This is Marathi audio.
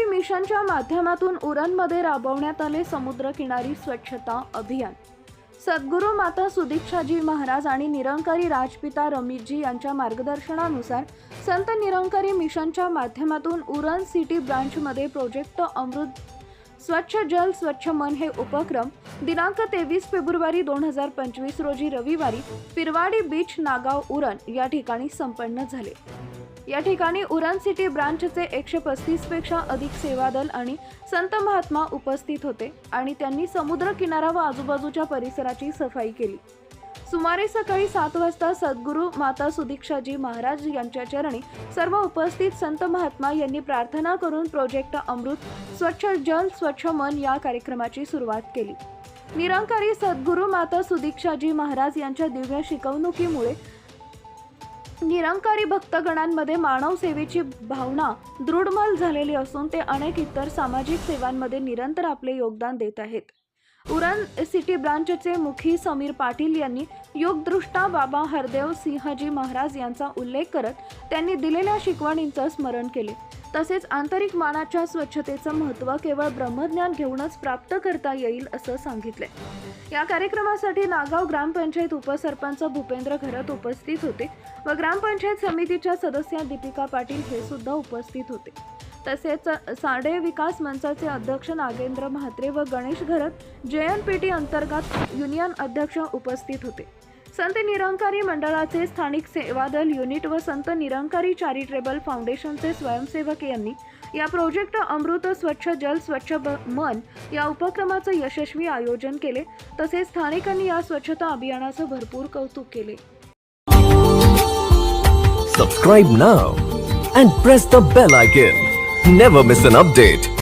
मिशनच्या माध्यमातून उरणमध्ये राबवण्यात आले समुद्रकिनारी स्वच्छता अभियान. सद्गुरू माता सुदीक्षाजी महाराज आणि निरंकारी राजपिता रमेशजी यांच्या मार्गदर्शनानुसार संत निरंकारी मिशनच्या माध्यमातून उरण सिटी ब्रांचमध्ये प्रोजेक्ट अमृत स्वच्छ जल स्वच्छ मन हे उपक्रम दिनांक तेवीस फेब्रुवारी दोन हजार पंचवीस रोजी रविवारी पिरवाडी बीच नागाव उरण या ठिकाणी संपन्न झाले. या ठिकाणी उरण सिटी ब्रांचचे एकशे पस्तीसपेक्षा अधिक सेवादल आणि संत महात्मा उपस्थित होते आणि त्यांनी समुद्र किनारा व आजूबाजूच्या परिसराची सफाई केली. सुमारे सकाळी सात वाजता सद्गुरू माता सुदीक्षाजी महाराज यांच्या चरणी सर्व उपस्थित संत महात्मा यांनी प्रार्थना करून प्रोजेक्ट अमृत स्वच्छ जल स्वच्छ मन या कार्यक्रमाची सुरुवात केली. निरंकारी सद्गुरू माता सुदीक्षाजी महाराज यांच्या दिव्य शिकवणुकीमुळे निरंकारी भक्तगणांमध्ये मानव सेवेची भावना दृढमल झालेली असून ते अनेक इतर सामाजिक सेवांमध्ये निरंतर आपले योगदान देत आहेत. उरण सिटी ब्रांचचे मुखी समीर पाटील यांनी योगदृष्टा बाबा हरदेव सिंहजी महाराज यांचा उल्लेख करत त्यांनी दिलेल्या शिकवणींचं स्मरण केले. तसेच आंतरिक मानाच्या स्वच्छतेचं महत्त्व केवळ ब्रह्मज्ञान घेऊनच प्राप्त करता येईल असं सांगितले या कार्यक्रमासाठी नागाव ग्रामपंचायत उपसरपंच भूपेंद्र घरत उपस्थित होते व ग्रामपंचायत समितीच्या सदस्या दीपिका पाटील हे सुद्धा उपस्थित होते. तसेच साडे विकास मंचाचे अध्यक्ष नागेंद्र म्हात्रे व गणेश घरत टी अंतर्गत युनियन अध्यक्ष उपस्थित होते. संत निरंकारी मंडळाचे स्थानिक सेवादल युनिट व संत निरंकारी चॅरिटेबल फाउंडेशनचे स्वयंसेवक यांनी या प्रोजेक्ट अमृत स्वच्छ जल स्वच्छ मन या उपक्रमाचं यशस्वी आयोजन केले. तसेच स्थानिकांनी या स्वच्छता अभियानाचं भरपूर कौतुक केले. Subscribe now and press the bell icon never miss an update